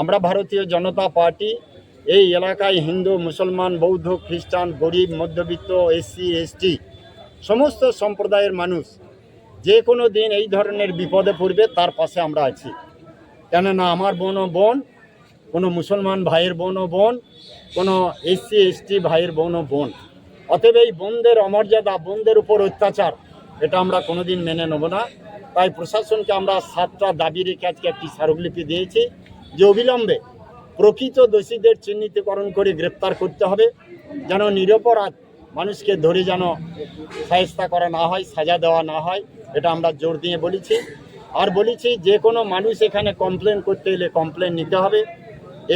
আমরা ভারতীয় জনতা পার্টি, এই এলাকায় হিন্দু, মুসলমান, বৌদ্ধ, খ্রিস্টান, গরিব, মধ্যবিত্ত, এসসি, এসটি, সমস্ত সম্প্রদায়ের মানুষ যে কোনো দিন এই ধরনের বিপদে পড়বে, তার পাশে আমরা আছি। কেননা আমার বোন ও বোন, কোনো মুসলমান ভাইয়ের বোন ও বোন, কোনো এসসি, এসটি ভাইয়ের বোন ও বোন। অতএব এই বোনদের অমর্যাদা বোনদের উপর অত্যাচার, এটা আমরা কোনোদিন মেনে নেব না। তাই প্রশাসনকে আমরা সাতটা দাবি রেখে আজকে একটি স্মারকলিপি দিয়েছি। যে অবিলম্বে প্রকৃত দোষীদের চিহ্নিতকরণ করে গ্রেপ্তার করতে হবে, যেন নিরপরাধ মানুষকে ধরে যেন সাহেস্তা করা না হয়, সাজা দেওয়া না হয়, এটা আমরা জোর দিয়ে বলেছি। আর বলেছি, যে কোনো মানুষ এখানে কমপ্লেন করতে এলে কমপ্লেন নিতে হবে,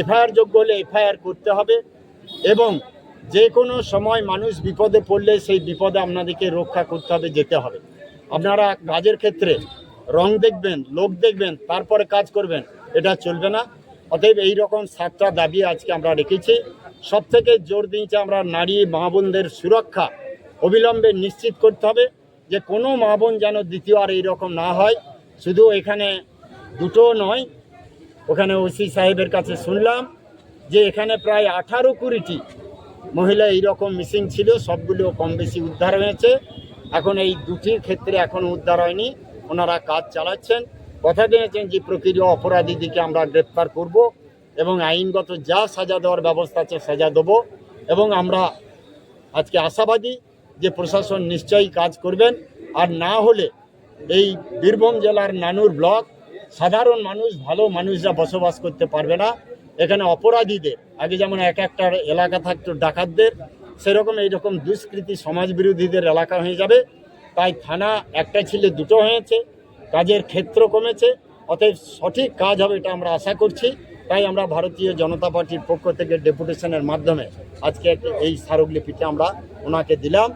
এফআইআর যোগ্য হলে এফআইআর করতে হবে, এবং যে কোনো সময় মানুষ বিপদে পড়লে সেই বিপদে আপনাদেরকে রক্ষা করতে হবে, যেতে হবে। আপনারা কাজের ক্ষেত্রে রং দেখবেন, লোক দেখবেন, তারপরে কাজ করবেন, এটা চলবে না। অতএব এই রকম সাতটা দাবি আজকে আমরা রেখেছি। সব থেকে জোর দিয়েছে আমরা নারী মা বোনদের সুরক্ষা অবিলম্বে নিশ্চিত করতে হবে যে কোনো মা বোন যেন দ্বিতীয় আর এইরকম না হয়। শুধু এখানে দুটো নয়, ওখানে ওসি সাহেবের কাছে শুনলাম যে এখানে প্রায় আঠারো কুড়িটি মহিলা এইরকম মিসিং ছিল, সবগুলো কম বেশি উদ্ধার হয়েছে। এখন এই দুটির ক্ষেত্রে এখনও উদ্ধার হয়নি। ওনারা কাজ চালাচ্ছেন। কথা দিয়েছেন যে, প্রকৃত অপরাধীদিকে আমরা গ্রেপ্তার করব এবং আইনগত যা সাজা দেওয়ার ব্যবস্থা আছে সাজা দেবো এবং আমরা আজকে আশাবাদী যে প্রশাসন নিশ্চয়ই কাজ করবেন। আর না হলে এই বীরভূম জেলার নানুর ব্লক, সাধারণ মানুষ, ভালো মানুষরা বসবাস করতে পারবে না। এখানে অপরাধীদের, আগে যেমন এক একটা এলাকা থাকতো ডাকাতদের, সেরকম এইরকম দুষ্কৃতি সমাজ বিরোধীদের এলাকা হয়ে যাবে। তাই থানা একটা ছিল দুটো হয়েছে কাজের ক্ষেত্র কমেছে অতএব সঠিক কাজ হবে এটা আমরা আশা করছি। তাই আমরা ভারতীয় জনতা পার্টির পক্ষ থেকে ডেপুটেশনের মাধ্যমে আজকে একটা- এই স্মারকলিপিটা আমরা ওনাকে দিলাম।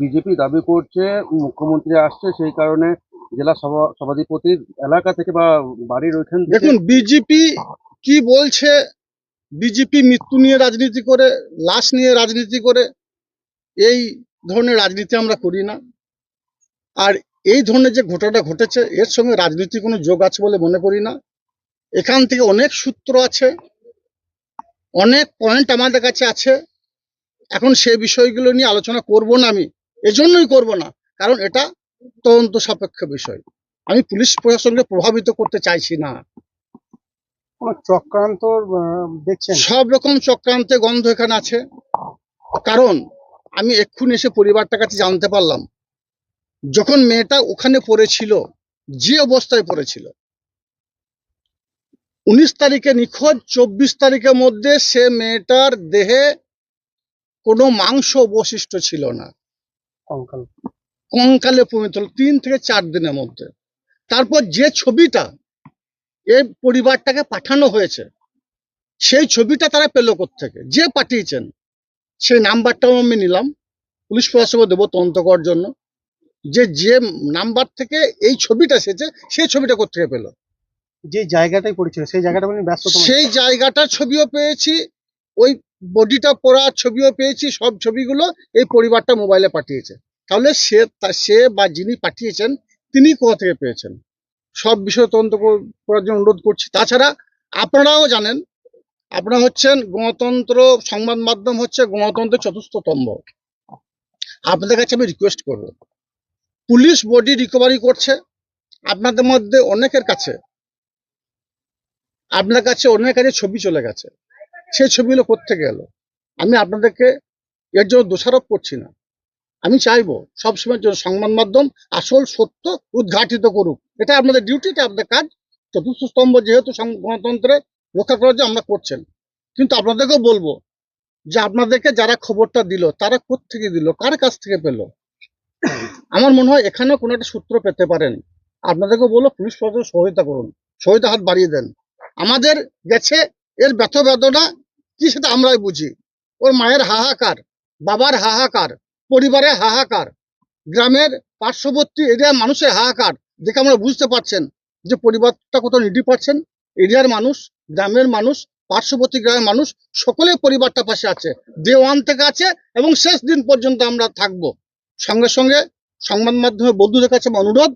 বিজেপি দাবি করছে মুখ্যমন্ত্রী আসছে সেই কারণে জেলা সভা- সভাধিপতির এলাকা থেকে বা বাড়ির ওইখান দেখুন বিজেপি কি বলছে বিজেপি মৃত্যু নিয়ে রাজনীতি করে লাশ নিয়ে রাজনীতি করে এই ধরনের রাজনীতি আমরা করি না। আর এই ধরনের যে ঘটনাটা ঘটেছে এর সঙ্গে রাজনীতি কোনো যোগ আছে বলে মনে করি না। এখান থেকে অনেক সূত্র আছে অনেক পয়েন্ট আমাদের কাছে আছে। এখন সে বিষয়গুলো নিয়ে আলোচনা করব না আমি এজন্যই করব না কারণ এটা তদন্ত সাপেক্ষ বিষয়। আমি পুলিশ প্রশাসনকে প্রভাবিত করতে চাইছি না। চক্রান্ত দেখছেন? সব রকম চক্রান্তে গন্ধ এখানে আছে। কারণ আমি এক্ষুনি এসে পরিবারটার কাছে জানতে পারলাম। যখন মেয়েটা ওখানে পড়েছিল যে অবস্থায় পড়েছিল উনিশ তারিখে নিখোঁজ চব্বিশ তারিখের মধ্যে সে মেয়েটার দেহে কোনো মাংস অবশিষ্ট ছিল না। কঙ্কাল। কঙ্কালে পরিণত হলো তিন থেকে চার দিনের মধ্যে। তারপর যে ছবিটা এই পরিবারটাকে পাঠানো হয়েছে সেই ছবিটা তারা পেল থেকে যে পাঠিয়েছেন সেই নাম্বারটাও আমি নিলাম। পুলিশ প্রশাসনকে দেবো তদন্ত করার জন্য। যে যে নাম্বার থেকে এই ছবিটা এসেছে সেই ছবিটা কোথেকে পেল? যে জায়গাটাই পড়েছিল সেই জায়গাটা মানে ব্যস্ত সেই জায়গাটার ছবিও পেয়েছি ওই বডিটা পড়ার ছবিও পেয়েছি সব ছবিগুলো এই পরিবারটা মোবাইলে পাঠিয়েছে। তাহলে সে তা- সে বা যিনি পাঠিয়েছেন তিনি কোথা থেকে পেয়েছেন? সব বিষয় তদন্ত করার জন্য অনুরোধ করছি। তাছাড়া আপনারাও জানেন আপনারা হচ্ছেন গণতন্ত্র সংবাদ মাধ্যম হচ্ছে গণতন্ত্রের চতুর্থ স্তম্ভ আপনাদের কাছে আমি রিকোয়েস্ট করব। পুলিশ বডি রিকভারি করছে আপনাদের মধ্যে অনেকের কাছে। আপনার কাছে অনেক কাছে ছবি চলে গেছে। সেই ছবিগুলো কোথেকে এলো? আমি আপনাদেরকে এর জন্য দোষারোপ করছি না। আমি চাইব সবসময় জন্য সংবাদ মাধ্যম আসল সত্য উদ্ঘাটিত করুক। এটা আপনাদের ডিউটি এটা আপনাদের কাজ। চতুর্থ স্তম্ভ যেহেতু গণতন্ত্রের রক্ষা করার জন্য আমরা করছেন। কিন্তু আপনাদেরকেও বলব যে আপনাদেরকে যারা খবরটা দিল, তারা কোত্থেকে দিল, কার কাছ থেকে পেল? আমার মনে হয় এখানেও কোনো একটা সূত্র পেতে পারেন। আপনাদেরকে বলব, পুলিশ প্রশাসন সহায়তা করুন। সহায়তা হাত বাড়িয়ে দেন। আমাদের গেছে, এর ব্যথ বেদনা, কি সেটা আমরাই বুঝি। ওর মায়ের হাহাকার, বাবার হাহাকার, পরিবারের হাহাকার, গ্রামের পার্শ্ববর্তী এরিয়ার মানুষের হাহাকার দেখে আমরা বুঝতে পারছেন যে পরিবারটা কত নিডি পাচ্ছেন এরিয়ার মানুষ, গ্রামের মানুষ, পার্শ্ববর্তী গ্রামের মানুষ সকলে পরিবারটা পাশে আছে। ডে ওয়ান থেকে আছে এবং শেষ দিন পর্যন্ত আমরা থাকব। সঙ্গে সঙ্গে সংবাদ মাধ্যমে বন্ধুদের কাছে অনুরোধ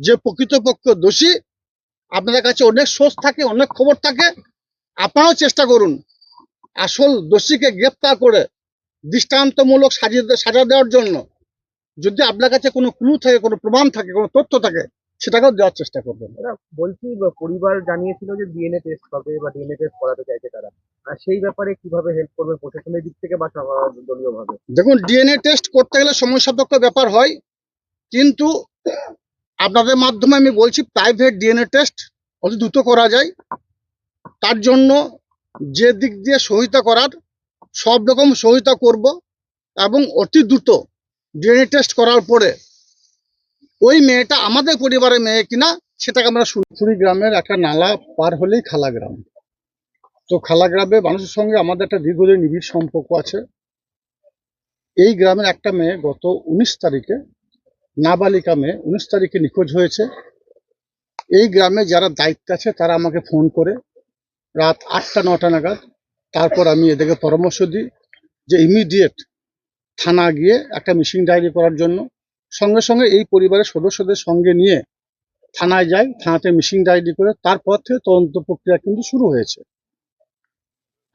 যে প্রকৃতপক্ষ দোষী, আপনাদের কাছে অনেক সোর্স থাকে, অনেক খবর থাকে, আপনারাও চেষ্টা করুন আসল দোষীকে গ্রেপ্তার করে দৃষ্টান্তমূলক সাজিয়ে সাজা দেওয়ার জন্য। যদি আপনার কাছে কোনো ক্লু থাকে, কোনো প্রমাণ থাকে, কোনো তথ্য থাকে সেটাকেও দেওয়ার চেষ্টা করবেন। বলছি পরিবার জানিয়েছিল যে ডিএনএ টেস্ট হবে বা ডিএনএ টেস্ট করাতে চাইছে তারা। আর সেই ব্যাপারে কীভাবে হেল্প করবে প্রশাসনের দিক থেকে বা দলীয় ভাবে দেখুন ডিএনএ টেস্ট করতে গেলে সময় সাপেক্ষ ব্যাপার হয় কিন্তু আপনাদের মাধ্যমে আমি বলছি প্রাইভেট ডিএনএ টেস্ট অতি দ্রুত করা যায়। তার জন্য যে দিক দিয়ে সহিতা করার সব রকম সহিতা করব এবং অতি দ্রুত ডিএনএ টেস্ট করার পরে ওই মেয়েটা আমাদের পরিবারের মেয়ে কিনা, সেটাকে আমরা সুরপুরি গ্রামের একটা নালা পার হলেই খালা গ্রাম। তো খালা গ্রামে মানুষের সঙ্গে আমাদের একটা দীর্ঘদিন নিবিড় সম্পর্ক আছে। এই গ্রামের একটা মেয়ে গত উনিশ তারিখে, নাবালিকা মেয়ে, উনিশ তারিখে নিখোঁজ হয়েছে। এই গ্রামে যারা দায়িত্ব আছে, তারা আমাকে ফোন করে রাত আটটা, নটা নাগাদ। তারপর আমি এদেরকে পরামর্শ দিই যে ইমিডিয়েট থানা গিয়ে একটা মিসিং ডায়েরি করার জন্য সঙ্গে সঙ্গে এই পরিবারের সদস্যদের সঙ্গে নিয়ে থানায় যায় থানাতে মিসিং ডায়েরি করে তারপর থেকে তদন্ত প্রক্রিয়া কিন্তু শুরু হয়েছে।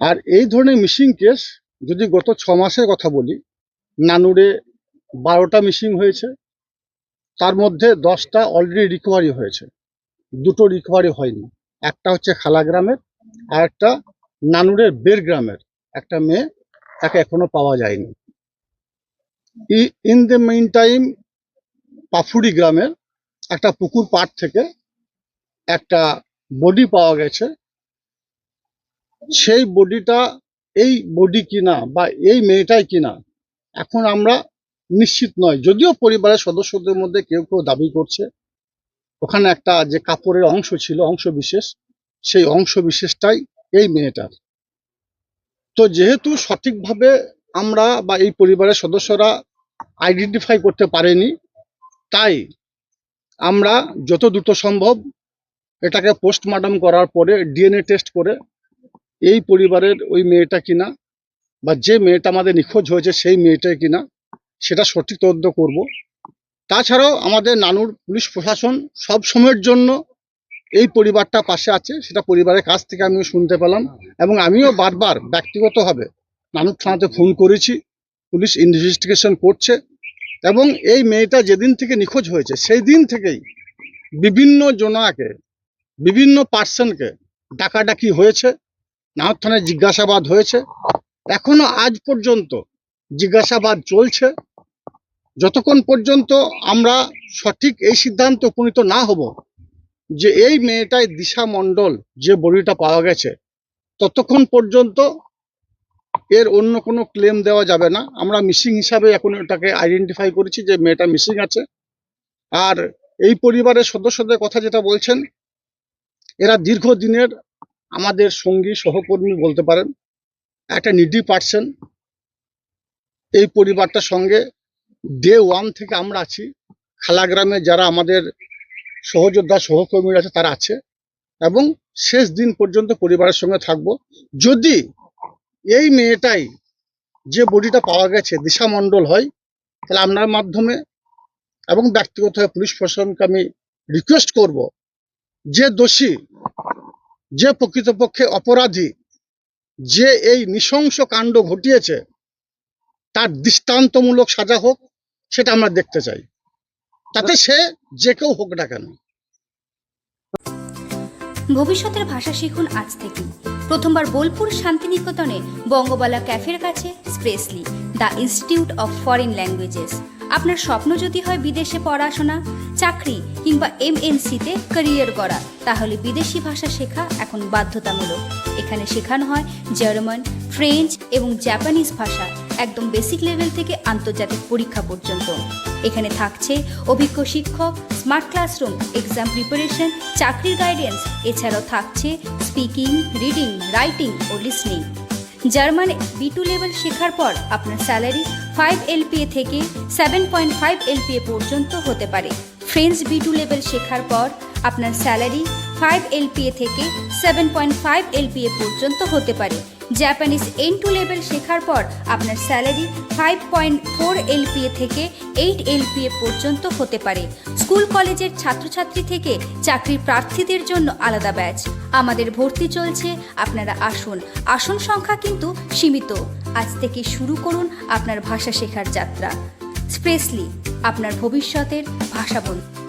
আর এই ধরনের মিসিং কেস যদি গত ছ মাসের কথা বলি, নানুরে বারোটা মিসিং হয়েছে, তার মধ্যে দশটা অলরেডি রিকভারি হয়েছে। দুটো রিকভারি হয়নি। একটা হচ্ছে খালা গ্রামের, আর একটা নানুরের বের গ্রামের। একটা মেয়ে তাকে এখনও পাওয়া যায়নি। In the main time Pafuri গ্রামের একটা পুকুর পাড় থেকে একটা বডি পাওয়া গেছে। সেই বডিটা এই বডি কিনা বা এই মেয়েটাই কিনা এখন আমরা নিশ্চিত নয়। যদিও পরিবারের সদস্যদের মধ্যে কেউ কেউ দাবি করছে। ওখানে একটা যে কাপড়ের অংশ ছিল, অংশ বিশেষ, সেই অংশ বিশেষটাই এই মেয়েটার। তো যেহেতু সঠিকভাবে আমরা বা এই পরিবারের সদস্যরা আইডেন্টিফাই করতে পারেনি তাই আমরা যত দ্রুত সম্ভব এটাকে পোস্টমর্টম করার পরে ডিএনএ টেস্ট করে এই পরিবারের ওই মেয়েটা কিনা বা যে মেয়েটা আমাদের নিখোঁজ হয়েছে সেই মেয়েটাই কিনা সেটা সঠিক তদন্ত করব। তাছাড়াও আমাদের নানুর পুলিশ প্রশাসন সব সময়ের জন্য এই পরিবারটা পাশে আছে, সেটা পরিবারের কাছ থেকে আমিও শুনতে পেলাম এবং আমিও বারবার ব্যক্তিগতভাবে নানুর থানাতে ফোন করেছি, পুলিশ ইনভেস্টিগেশন করছে। এবং এই মেয়েটা যেদিন থেকে নিখোঁজ হয়েছে, সেই দিন থেকেই বিভিন্ন জনাকে, বিভিন্ন পার্সনকে ডাকাডাকি হয়েছে, নাহর জিজ্ঞাসাবাদ হয়েছে। এখনও আজ পর্যন্ত জিজ্ঞাসাবাদ চলছে। যতক্ষণ পর্যন্ত আমরা সঠিক এই সিদ্ধান্ত উপনীত না হব যে এই মেয়েটাই দিশা মণ্ডল যে বড়িটা পাওয়া গেছে, ততক্ষণ পর্যন্ত এর অন্য কোনো ক্লেম দেওয়া যাবে না। আমরা মিসিং হিসাবে এখন এটাকে আইডেন্টিফাই করেছি যে মেয়েটা মিসিং আছে। আর এই পরিবারের সদস্যদের কথা যেটা বলছেন, এরা দীর্ঘদিনের আমাদের সঙ্গী, সহকর্মী বলতে পারেন একটা নিডি পার্সন এই পরিবারটার সঙ্গে ডে ওয়ান থেকে আমরা আছি। খালাগ্রামে যারা আমাদের সহযোদ্ধা, সহকর্মীরা আছে, তারা আছে। এবং শেষ দিন পর্যন্ত পরিবারের সঙ্গে থাকব। যদি এই মেয়েটাই যে বডিটা পাওয়া গেছে দিশা মণ্ডল হয় তাহলে আপনার মাধ্যমে এবং ব্যক্তিগতভাবে পুলিশ প্রশাসনকে আমি রিকোয়েস্ট করব যে দোষী যে প্রকৃতপক্ষে অপরাধী যে এই নৃশংস কাণ্ড ঘটিয়েছে তার দৃষ্টান্তমূলক সাজা হোক সেটা আমরা দেখতে চাই। তাতে সে যে কেউ হোক না কেন। ভবিষ্যতের ভাষা শিখুন আজ থেকে প্রথমবার বোলপুর শান্তিনিকেতনে বঙ্গবালা ক্যাফের কাছে স্প্রেসলি the institute of foreign languages. আপনার স্বপ্ন যদি হয় বিদেশে পড়াশোনা, চাকরি কিংবা এম এমএনসিতে ক্যারিয়ার করা তাহলে বিদেশি ভাষা শেখা এখন বাধ্যতামূলক। এখানে শেখানো হয় জার্মান, ফ্রেঞ্চ এবং জাপানিজ ভাষা, একদম বেসিক লেভেল থেকে আন্তর্জাতিক পরীক্ষা পর্যন্ত। এখানে থাকছে অভিজ্ঞ শিক্ষক স্মার্ট ক্লাসরুম এক্সাম প্রিপারেশন চাকরির গাইডেন্স এছাড়াও থাকছে স্পিকিং রিডিং রাইটিং ও listening German B two level শেখার পর আপনার স্যালারি ফাইভ এলপিএ থেকে সেভেন পয়েন্ট ফাইভ এলপিএ পর্যন্ত হতে পারে। ফ্রেঞ্চ বি টু লেভেল শেখার পর আপনার স্যালারি ফাইভ এলপিএ থেকে সেভেন পয়েন্ট ফাইভ এলপিএ পর্যন্ত হতে পারে। জাপানিজ এন টু লেভেল শেখার পর আপনার salary five point four LPA থেকে এইট এলপিএ পর্যন্ত হতে পারে। স্কুল কলেজের ছাত্রছাত্রী থেকে চাকরির প্রার্থীদের জন্য আলাদা ব্যাচ আমাদের ভর্তি চলছে, আপনারা আসুন। আসন সংখ্যা কিন্তু সীমিত। আজ থেকে শুরু করুন আপনার ভাষা শেখার যাত্রা। স্প্রেসলি আপনার ভবিষ্যতের ভাষা বন্ধু